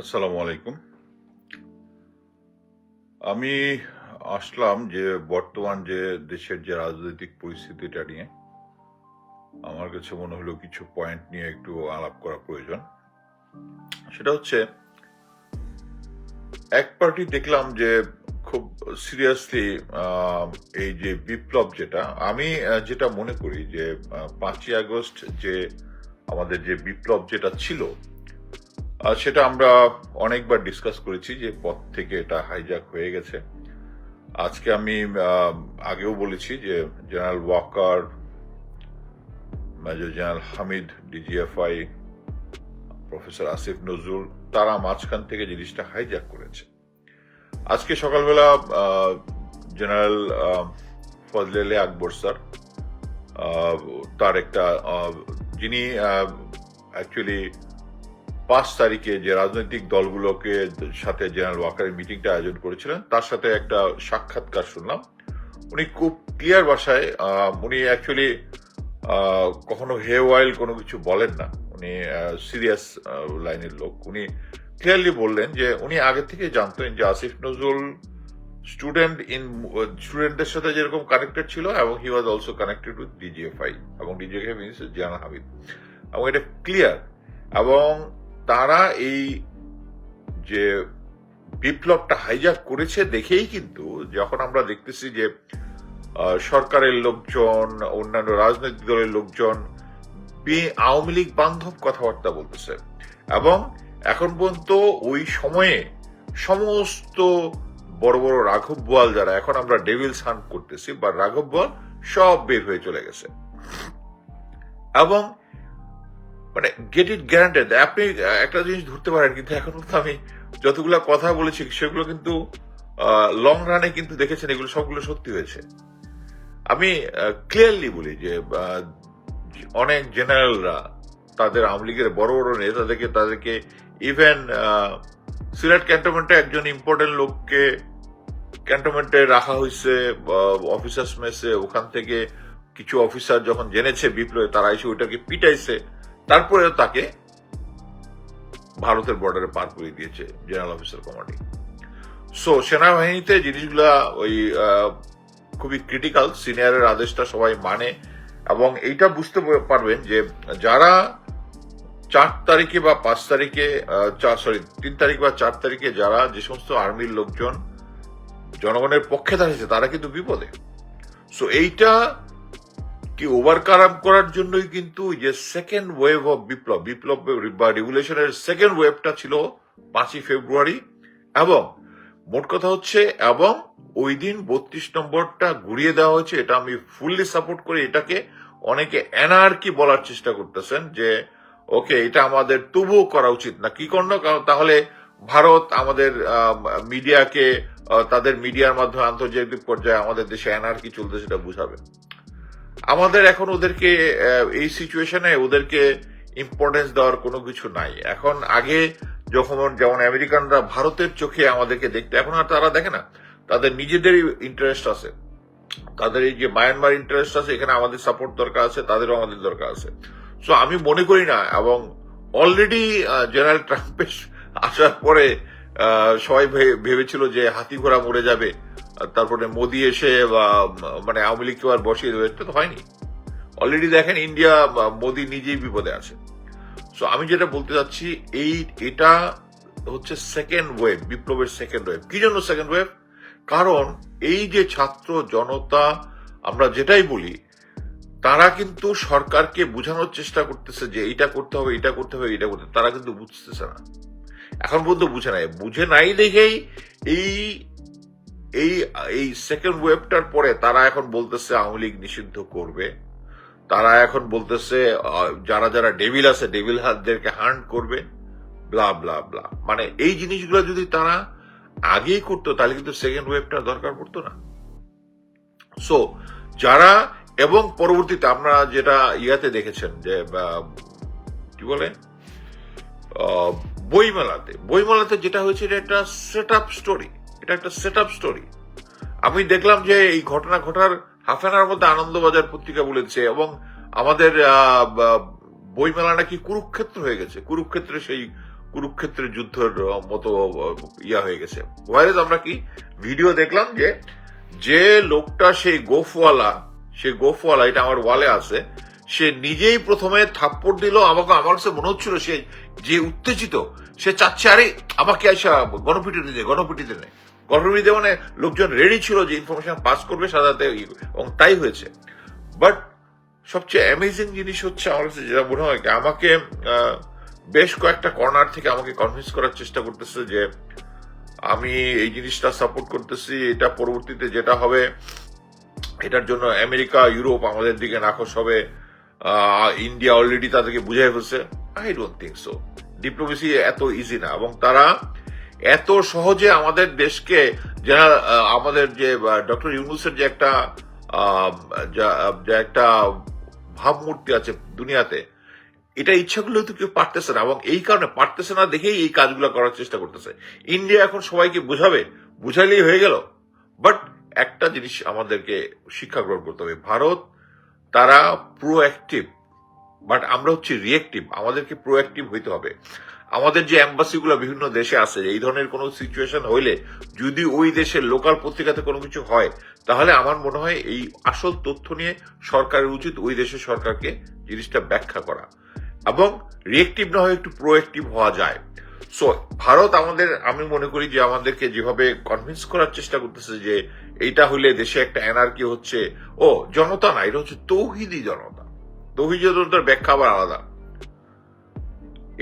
আসসালামু আলাইকুম। আমি আসলাম যে বর্তমান যে দেশের যে রাজনৈতিক পরিস্থিতিটা নিয়ে, আমার কাছে মনে হলো কিছু পয়েন্ট নিয়ে একটু আলাপ করা প্রয়োজন। সেটা হচ্ছে, এক পার্টি দেখলাম যে খুব সিরিয়াসলি এই যে বিপ্লব যেটা, আমি যেটা মনে করি যে পাঁচই আগস্ট যে আমাদের যে বিপ্লব যেটা ছিল সেটা আমরা অনেকবার ডিসকাস করেছি যে পথ থেকে এটা হাইজ্যাক হয়ে গেছে। আজকে আমি আগেও বলেছি যে general Waker major general Hamid DGFI professor Asif Nazrul তারা মাঝখান থেকে জিনিসটা হাইজ্যাক করেছে। আজকে সকালবেলা জেনারেল ফজলেলে আকবর স্যার তার একটা যিনি অ্যাকচুয়ালি পাঁচ তারিখে যে রাজনৈতিক দলগুলোকে সাথে জেনারেল ওয়াকারের মিটিংটা আয়োজন করেছিলেন, তার সাথে একটা সাক্ষাৎকার শুনলাম। উনি খুব ক্লিয়ার ভাষায় উনি অ্যাকচুয়ালি কখনো হে ওয়াইল কোনো কিছু বলেন না। উনি সিরিয়াস লাইনের লোক। উনি ক্লিয়ারলি বললেন যে উনি আগে থেকে জানতেন যে আসিফ নজরুল স্টুডেন্ট ইন স্টুডেন্টদের সাথে যেরকম কানেক্টেড ছিল এবং he was also connected with DGFI এবং ডিজিএফআই মিনস জিয়ানা হাবিব এবং এটা ক্লিয়ার এবং তারা এই যে বিপ্লবটা হাইজাক করেছে দেখেই কিন্তু যখন আমরা দেখতেছি যে সরকারের লোকজন, অন্যান্য রাজনৈতিক দলের লোকজন আওয়ামী লীগ বান্ধব কথাবার্তা বলতেছে। এবং এখন পর্যন্ত ওই সময়ে সমস্ত বড় বড় রাঘব বোয়াল যারা, এখন আমরা ডেভিল হান্ট করতেছি বা রাঘব বোয়াল সব বের হয়ে চলে গেছে। এবং মানে গেট ইট গ্যারান্টেড আপনি একটা জিনিস ধরতে পারেন, কিন্তু এখন কিন্তু আমি যতগুলো কথা বলেছি, সেগুলো কিন্তু লং রানে কিন্তু দেখেছেন, এগুলো সবগুলো সত্যি হয়েছে। আমি ক্লিয়ারলি বলি যে অনেক জেনারেলরা, তাদের আওয়ামী লীগের বড় বড় নেতাদেরকে তাদেরকে ইভেন সিলেট ক্যান্টনমেন্টে একজন ইম্পর্টেন্ট লোককে ক্যান্টনমেন্টে রাখা হয়েছে অফিসার্স মেসে, ওখান থেকে কিছু অফিসার যখন জেনেছে বিপ্লবে, তারা এসে ওইটাকে পিটাইছে। তারপরেও তাকে ভারতের বর্ডারে পার করে দিয়েছে জেনারেল অফিসার কমান্ডিং। সো সেনাবাহিনীতে জিনিসগুলা ওই খুবই ক্রিটিক্যাল সিনিয়রের আদেশটা সবাই মানে এবং এইটা বুঝতে পারবেন যে যারা চার তারিখে বা পাঁচ তারিখে সরি তিন তারিখ বা চার তারিখে যারা যে সমস্ত আর্মির লোকজন, জনগণের পক্ষে দাঁড়িয়েছে, তারা কিন্তু বিপদে। সো এইটা কি ওভারকাম করার জন্যই কিন্তু যে সেকেন্ড ওয়েভ অফ বিপ্লব বিপ্লব বা রেগুলেশনের সেকেন্ড ওয়েভটা ছিল পাঁচই ফেব্রুয়ারি। এবং মোট কথা হচ্ছে, এবং ওই দিন বত্রিশ নম্বরটা ঘুরিয়ে দেওয়া হয়েছে, এটা আমি ফুললি সাপোর্ট করি এটাকে অনেকে এনআরকি বলার চেষ্টা করতেছেন যে, ওকে, এটা আমাদের তবুও করা উচিত না। কি কারণ তাহলে ভারত আমাদের মিডিয়াকে তাদের মিডিয়ার মাধ্যমে আন্তর্জাতিক পর্যায়ে আমাদের দেশে এনআরকি চলতে সেটা বুঝাবে। আমাদের এখন ওদেরকে এই সিচুয়েশনে ওদেরকে ইম্পর্টেন্স দেওয়ার কোনো কিছু নাই। এখন আগে যখন যেমন আমেরিকানরা ভারতের চোখে আমাদেরকে দেখতে, এখন আর তারা দেখে না। তাদের নিজেদেরই ইন্টারেস্ট আছে। তাদের এই যে মায়ানমার ইন্টারেস্ট আছে, এখানে আমাদের সাপোর্ট দরকার আছে, তাদেরও আমাদের দরকার আছে। সো আমি মনে করি না, এবং অলরেডি জেনারেল ট্রাম্পের আসার পরে সবাই ভেবেছিল যে হাতি ঘোড়া মরে যাবে। তারপরে মোদি এসে মানে আওয়ামী লীগকে আর বসিয়ে দেবে, এটা তো হয়নি। অলরেডি দেখেন ইন্ডিয়া মোদি নিজেই বিপদে আছে। সো আমি যেটা বলতে চাচ্ছি, এই, এটা হচ্ছে সেকেন্ড ওয়েভ বিপ্লবের সেকেন্ড ওয়েভ কি জন্য সেকেন্ড ওয়েভ কারণ এই যে ছাত্র জনতা, আমরা যেটাই বলি, তারা কিন্তু সরকারকে বোঝানোর চেষ্টা করতেছে যে এইটা করতে হবে এটা করতে হবে এটা করতে তারা কিন্তু বুঝতেছে না। এখন পর্যন্ত বুঝে নাই। বুঝে নাই দেখেই এই এই এই সেকেন্ড ওয়েবটার পরে তারা এখন বলতেছে আওয়ামী লীগ নিষিদ্ধ করবে। তারা এখন বলতেছে যারা যারা ডেভিল আছে ডেভিল হাতদেরকে হান্ট করবে ব্লা ব্লা ব্লা মানে এই জিনিসগুলো যদি তারা আগেই করতো, তাহলে কিন্তু সেকেন্ড ওয়েভটা দরকার পড়তো না। সো যারা, এবং পরবর্তীতে আপনারা যেটা ইয়াতে দেখেছেন যে কি বলে? বইমেলাতে। বইমেলাতে যেটা হয়েছে, এটা একটা সেট আপ স্টোরি এটা একটা সেট আপ স্টোরি আমি দেখলাম যে এই ঘটনা ঘটার হাফ অ্যান আওয়ার মধ্যে আনন্দবাজার পত্রিকা বলেছে এবং আমাদের বইমেলা নাকি কুরুক্ষেত্র হয়ে গেছে। কুরুক্ষেত্রে সেই কুরুক্ষেত্রের যুদ্ধের মতো ইয়া হয়ে গেছে। ওয়াইজ আমরা কি ভিডিও দেখলাম যে যে লোকটা সেই গোফওয়ালা সে গোফওয়ালা, এটা আমার ওয়ালে আছে, সে নিজেই প্রথমে থাপ্পড় দিল, আমাকে, আমার কাছে মনে হচ্ছিল সে যে উত্তেজিত, সে চাচ্ছে, আরে, আমাকে আসা গণপিটি দে গণপিটি দে। গণপিটি মানে লোকজন রেডি ছিল যে ইনফরমেশন পাস করবে সাধারণত এবং তাই হয়েছে। বাট সবচেয়ে অ্যামেজিং জিনিস হচ্ছে আমার কাছে যেটা মনে হয় আমাকে বেশ কয়েকটা কর্নার থেকে আমাকে কনভিন্স করার চেষ্টা করতেছে যে আমি এই জিনিসটা সাপোর্ট করতেছি, এটা পরবর্তীতে যেটা হবে, এটার জন্য আমেরিকা, ইউরোপ আমাদের দিকে নাকশ হবে ইন্ডিয়া অলরেডি তাদেরকে বুঝাই ফেলছে। I don't think so diplomacy এত ইজি না, এবং তারা এত সহজে আমাদের দেশকে যারা আমাদের যে ডক্টর ইউনুসের যে একটা একটা ভাবমূর্তি আছে দুনিয়াতে, এটা ইচ্ছা করলেও তো কেউ পারতেছে না এবং এই কারণে পারতেছে না দেখেই এই কাজগুলো করার চেষ্টা করতেছে। ইন্ডিয়া এখন সবাইকে বোঝাবে বুঝাইলেই হয়ে গেল। বাট একটা জিনিস আমাদেরকে শিক্ষা গ্রহণ করতে হবে, ভারত তারা প্রোঅ্যাক্টিভ বাট আমরা হচ্ছে রিয়েক্টিভ আমাদেরকে প্রোঅ্যাক্টিভ হইতে হবে। আমাদের যে অ্যাম্বাসিগুলো বিভিন্ন দেশে আছে, এই ধরনের কোনো সিচুয়েশন হইলে যদি ওই দেশের লোকাল পত্রিকাতে কোনো কিছু হয়, তাহলে আমার মনে হয় এই আসল তথ্য নিয়ে সরকারের উচিত ওই দেশের সরকারকে জিনিসটা ব্যাখ্যা করা। এবং রিয়েক্টিভ না হয়ে একটু প্রোঅ্যাক্টিভ হওয়া যায়। সো ভারত আমাদের, আমি মনে করি যে আমাদেরকে যেভাবে কনভিন্স করার চেষ্টা করতেছে যে এইটা হইলে দেশে একটা এনার্কি হচ্ছে, ও, জনতা না, এটা হচ্ছে তৌহিদি জনতা। তৌহিদি জনতার ব্যাখ্যা আবার আলাদা।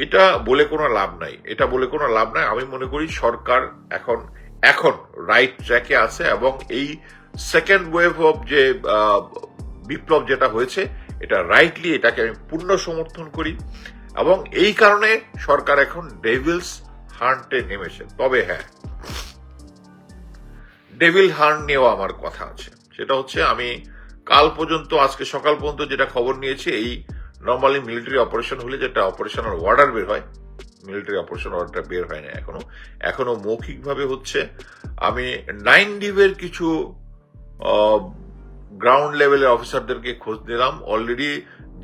এটা বলে কোনো লাভ নাই। এটা বলে কোনো লাভ নাই। আমি মনে করি সরকার এখন এখন রাইট ট্র্যাকে আছে এবং এই সেকেন্ড ওয়েভ অফ যে বিপ্লব যেটা হয়েছে, এটা রাইটলি এটাকে আমি পূর্ণ সমর্থন করি এবং এই কারণে সরকার এখন ডেভিলস হান্টে নেমেছে। তবে হ্যাঁ ডেভিল হার্ন নিয়েও আমার কথা আছে। সেটা হচ্ছে আমি কাল পর্যন্ত, আজকে সকাল পর্যন্ত যেটা খবর নিয়েছি, এই নর্মালি মিলিটারি অপারেশন হলে যেটা অপারেশনাল অর্ডার বের হয় মিলিটারি অপারেশন অর্ডারটা বের হয় না এখনও। এখনও মৌখিকভাবে হচ্ছে আমি নাইন ডিভের কিছু গ্রাউন্ড লেভেলের অফিসারদেরকে খোঁজ নিলাম। অলরেডি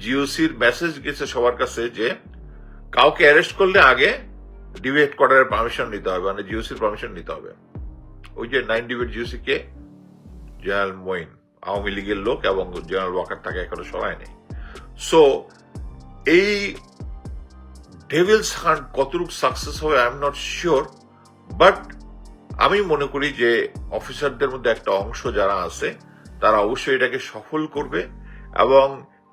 জিওসির মেসেজ গেছে সবার কাছে যে, কাউকে অ্যারেস্ট করলে আগে ডিভি হেডকোয়ার্টারের পারমিশন নিতে হবে মানে জিওসির পারমিশন নিতে হবে। ওই যে নাইন ডিভের জিওসি কে জেনারেল মইন আওয়ামী লীগের লোক এবং জেনারেল ওয়াকার তাকে এখনও সরায় নেই সো এই ডেভিলস হান্ট কতটুকু সাকসেস হবে I am not sure but আমি মনে করি যে অফিসারদের মধ্যে একটা অংশ যারা আছে, তারা অবশ্যই এটাকে সফল করবে এবং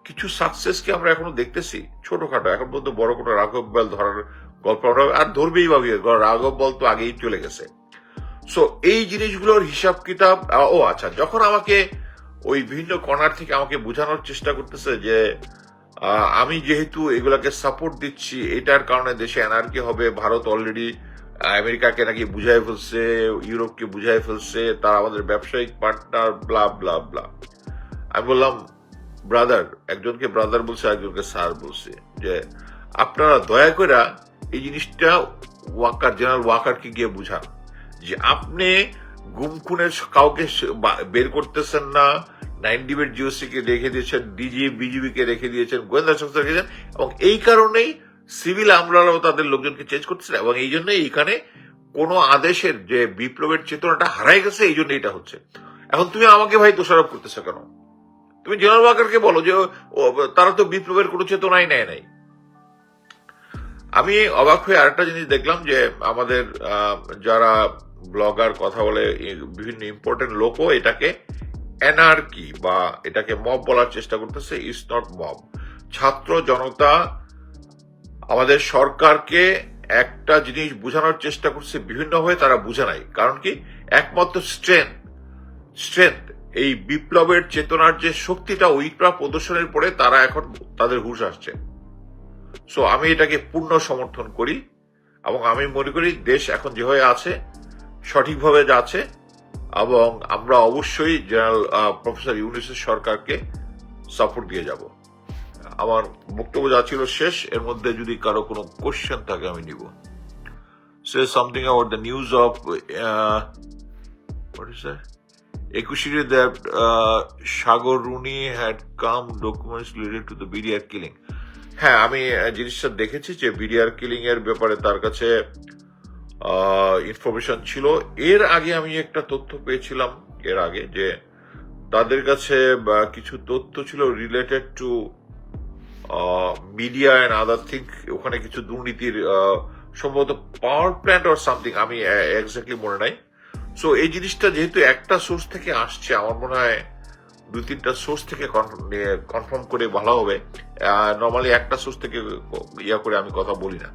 কিছু সাকসেসকে আমরা এখনও দেখতেছি, ছোটখাটো, এখন পর্যন্ত বড় কোনো রাঘব বল ধরার গল্প আর ধরবেই ভাবি রাঘব বল তো আগেই চলে গেছে। সো এই জিনিসগুলোর হিসাব কিতাব ও আচ্ছা যখন আমাকে ওই বিভিন্ন কর্নার থেকে আমাকে বোঝানোর চেষ্টা করতেছে যে আমি যেহেতু এগুলাকে সাপোর্ট দিচ্ছি, এটার কারণে দেশে এনার্কি হবে, ভারত অলরেডি আমেরিকাকে নাকি বুঝাই ফেলছে, ইউরোপকে বুঝাই ফেলছে, তারা আমাদের ব্যবসায়িক পার্টনার ব্লা ব্লা ব্লা আমি বললাম ব্রাদার একজনকে ব্রাদার বলছে একজনকে স্যার বলছে। যে, আপনারা দয়া করে এই জিনিসটা ওয়াকার জেনারেল ওয়াকারকে গিয়ে বুঝান যে, আপনি গুম খুনের কাউকে বের করতেছেন না নাইন ডিবেট জিওসি কে রেখে দিয়েছেন ডিজি বিজিবি কে রেখে দিয়েছেন, গোয়েন্দা সংস্থা রেখেছেন এবং এই কারণেই সিভিল আমলারাও তাদের লোকজনকে চেঞ্জ করতেছেন এবং এই জন্য এইখানে কোন আদেশের যে বিপ্লবের চেতনাটা হারাই গেছে, এই জন্য এটা হচ্ছে। এখন তুমি আমাকে ভাই দোষারোপ করতেছো কেন? তুমি জেনারেল ওয়াকারকে বলো যে তারা তো বিপ্লবের কোনো চেতনাই নেয় নাই। আমি অবাক হয়ে আরেকটা জিনিস দেখলাম যে, আমাদের যারা ব্লগার, কথা বলে, বিভিন্ন ইম্পর্টেন্ট লোকও এটাকে এনআরকি বা এটাকে মব বলার চেষ্টা করতেছে ইস নট মব ছাত্র জনতা আমাদের সরকারকে একটা জিনিস বোঝানোর চেষ্টা করছে বিভিন্ন হয়ে, তারা বুঝে নাই। কারণ কি? একমাত্র স্ট্রেংথ স্ট্রেংথ এই বিপ্লবের চেতনার যে শক্তিটা ওইটা প্রদর্শনের পরে তারা এখন তাদের হুশ আসছে। সো আমি এটাকে পূর্ণ সমর্থন করি এবং আমি মনে করি দেশ এখন যেভাবে আছে, সঠিকভাবে যাচ্ছে এবং আমরা অবশ্যই জেনারেল প্রফেসর ইউনিসের সরকারকে সাপোর্ট দিয়ে যাব। আমার বক্তব্য যা ছিল শেষ, এর মধ্যে যদি কারও কোনো কোশ্চেন থাকে, আমি নিব। সে something about the news of that Sagar Runi had come documents related to the BDR killing হ্যাঁ আমি জিনিসটা দেখেছি যে বিডিআর কিলিং এর ব্যাপারে তার কাছে ইনফরমেশন ছিল। এর আগে আমি একটা তথ্য পেয়েছিলাম এর আগে যে তাদের কাছে কিছু তথ্য ছিল related to media and other thing ওখানে কিছু দুর্নীতির সম্ভবত পাওয়ার প্ল্যান্ট অর সামথিং আমি এক্স্যাক্টলি মনে নাই। সো এই জিনিসটা যেহেতু একটা সোর্স থেকে আসছে, আমার মনে হয় দু তিনটা সোর্স থেকে কনফার্ম করে ভালো হবে। নর্মালি একটা সোর্স থেকে ইয়া করে আমি কথা বলি না।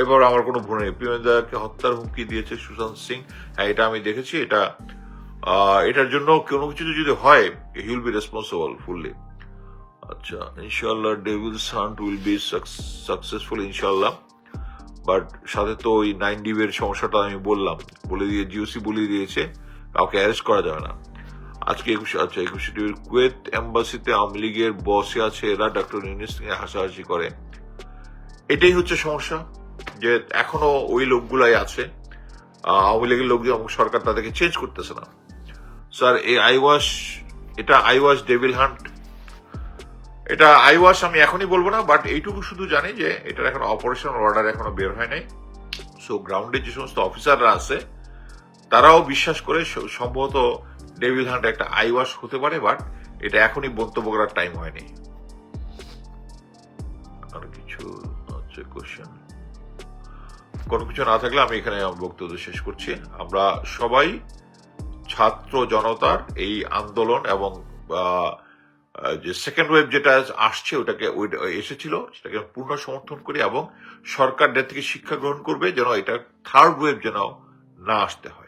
এবার আমার কোনো ভুল নেই প্রিয়দাকে হত্যার হুমকি দিয়েছে সুশান্ত সিং। হ্যাঁ এটা আমি দেখেছি। এটা এটার জন্য কোনো কিছু যদি হয় he will be responsible fully আচ্ছা ইনশাল্লাহ devil hunt will be successful ইনশাল্লাহ বাট সাথে তো ওই নাইন ডিবের সমস্যাটা আমি বললাম। বলে দিয়ে জিওসি বলে দিয়েছে, কাউকে অ্যারেস্ট করা যাবে না। আজকে একুশে আচ্ছা একুশে টিভির কুয়েত এম্বাসিতে আওয়ামী লীগের বসে আছে এরা ডক্টর ইউনিস নিয়ে হাসাহাসি করে। এটাই হচ্ছে সমস্যা। যে এখনও ওই লোকগুলাই আছে আওয়ামী লীগের লোকজন সরকার তাদেরকে চেঞ্জ করতেছে না। স্যার এই আইওয়াশ এটা আইওয়াশ ডেভিল হান্ট এটা আইওয়াশ আমি এখনই বলব না বাট এইটুকু শুধু জানি যে এটার এখন অপারেশন অর্ডার এখনও বের হয় নাই। সো গ্রাউন্ডে যে সমস্ত অফিসাররা আছে, তারাও বিশ্বাস করে সম্ভবত ডেভিল হান্ট একটা আইওয়াশ হতে পারে বাট এটা এখনই মন্তব্য করার টাইম হয়নি। আর কিছু হচ্ছে কোশ্চেন কোনো কিছু না থাকলে আমি এখানে আমার বক্তব্য শেষ করছি। আমরা সবাই ছাত্র জনতার এই আন্দোলন এবং যে সেকেন্ড ওয়েভ যেটা আসছে, ওটাকে এসেছিল, সেটাকে পূর্ণ সমর্থন করি এবং সরকার থেকে শিক্ষা গ্রহণ করবে যেন এটা থার্ড ওয়েভ যেন না আসতে হয়।